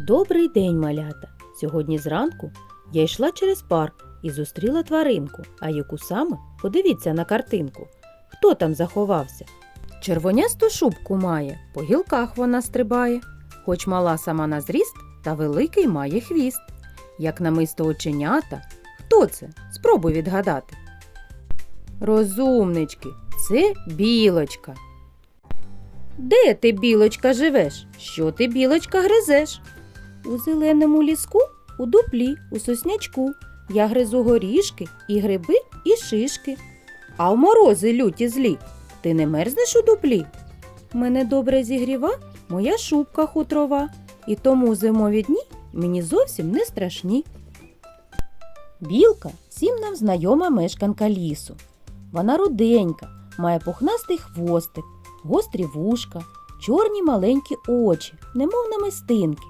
Добрий день, малята! Сьогодні зранку я йшла через парк і зустріла тваринку, а яку саме подивіться на картинку. Хто там заховався? Червонясту шубку має, по гілках вона стрибає, хоч мала сама на зріст, та великий має хвіст. Як намисто оченята. Хто це? Спробуй відгадати. Розумнички, це білочка. Де ти, білочка, живеш? Що ти, білочка, гризеш? У зеленому ліску, у дуплі, у соснячку. Я гризу горішки, і гриби, і шишки. А в морози люті злі. Ти не мерзнеш у дуплі? Мене добре зігріва моя шубка хутрова, і тому зимові дні мені зовсім не страшні. Білка всім нам знайома мешканка лісу. Вона руденька, має пухнастий хвостик, гострі вушка, чорні маленькі очі, немов намистинки,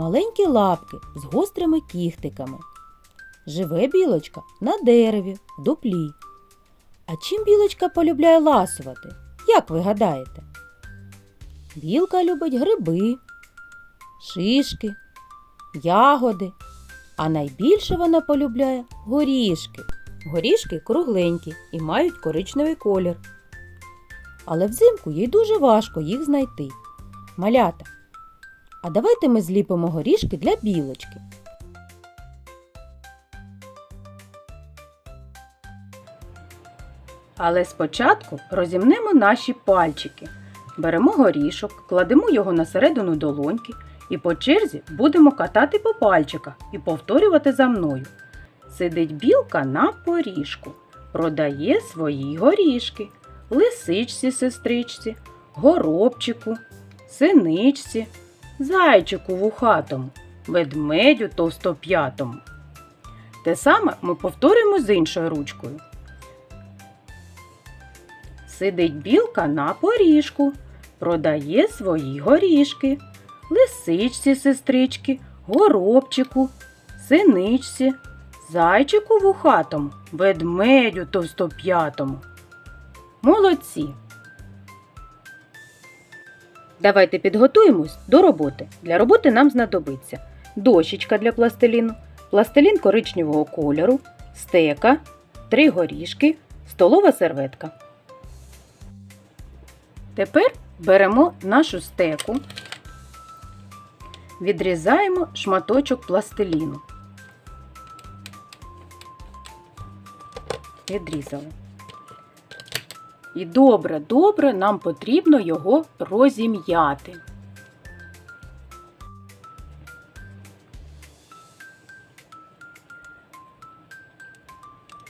маленькі лапки з гострими кіхтиками. Живе білочка на дереві, в дуплі. А чим білочка полюбляє ласувати? Як ви гадаєте? Білка любить гриби, шишки, ягоди, а найбільше вона полюбляє горішки. Горішки кругленькі і мають коричневий колір. Але взимку їй дуже важко їх знайти. Малята. А давайте ми зліпимо горішки для білочки. Але спочатку розімнемо наші пальчики. Беремо горішок, кладемо його на середину долоньки і по черзі будемо катати по пальчиках і повторювати за мною. Сидить білка на поріжку, продає свої горішки, лисичці сестричці, горобчику, синичці, зайчику вухатому, ведмедю товстоп'ятому. Те саме ми повторюємо з іншою ручкою. Сидить білка на поріжку, продає свої горішки, лисичці сестрички, горобчику, синичці, зайчику вухатому, ведмедю товстоп'ятому. Молодці! Давайте підготуємось до роботи. Для роботи нам знадобиться дощечка для пластиліну, пластилін коричневого кольору, стека, три горішки, столова серветка. Тепер беремо нашу стеку, відрізаємо шматочок пластиліну. Відрізали. І добре-добре нам потрібно його розім'яти.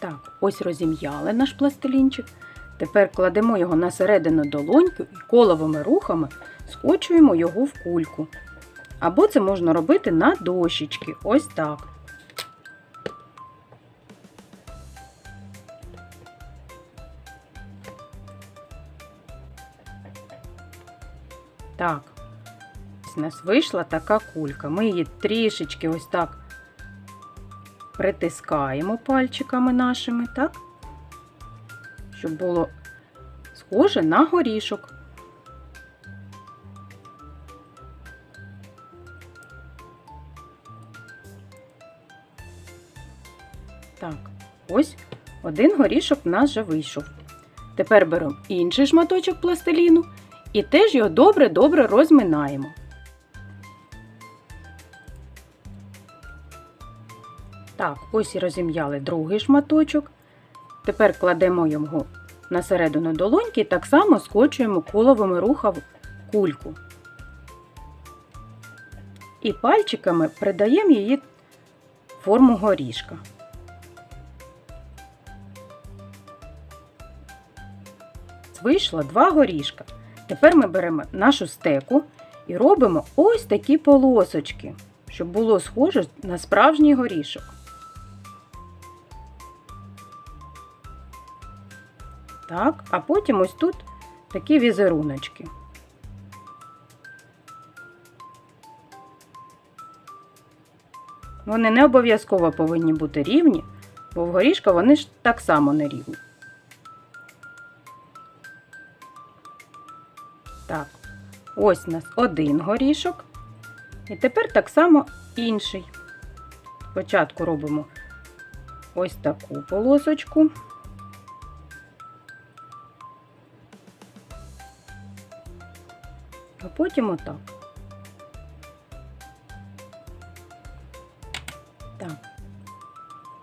Так, ось розім'яли наш пластилінчик. Тепер кладемо його на середину долоньки і коловими рухами скочуємо його в кульку. Або це можна робити на дощечки. Ось так. Так, ось у нас вийшла така кулька. Ми її трішечки ось так притискаємо пальчиками нашими, так? Щоб було схоже на горішок. Так, ось один горішок в нас вже вийшов. Тепер беремо інший шматочок пластиліну і теж його добре-добре розминаємо. Так, ось і розім'яли другий шматочок. Тепер кладемо його на середину долоньки і так само скочуємо коловими рухами кульку. І пальчиками придаємо її форму горішка. Вийшло два горішка. Тепер ми беремо нашу стеку і робимо ось такі полосочки, щоб було схоже на справжній горішок. Так, а потім ось тут такі візеруночки. Вони не обов'язково повинні бути рівні, бо в горішка вони ж так само не рівні. Так, ось у нас один горішок. І тепер так само інший. Спочатку робимо ось таку полосочку. А потім отак. Так.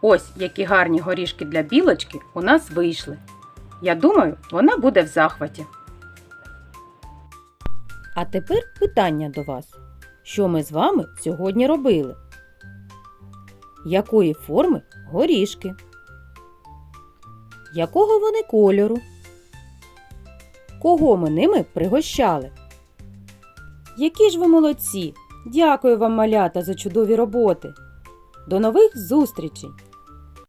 Ось які гарні горішки для білочки у нас вийшли. Я думаю, вона буде в захваті. А тепер питання до вас. Що ми з вами сьогодні робили? Якої форми горішки? Якого вони кольору? Кого ми ними пригощали? Які ж ви молодці! Дякую вам, малята, за чудові роботи! До нових зустрічей!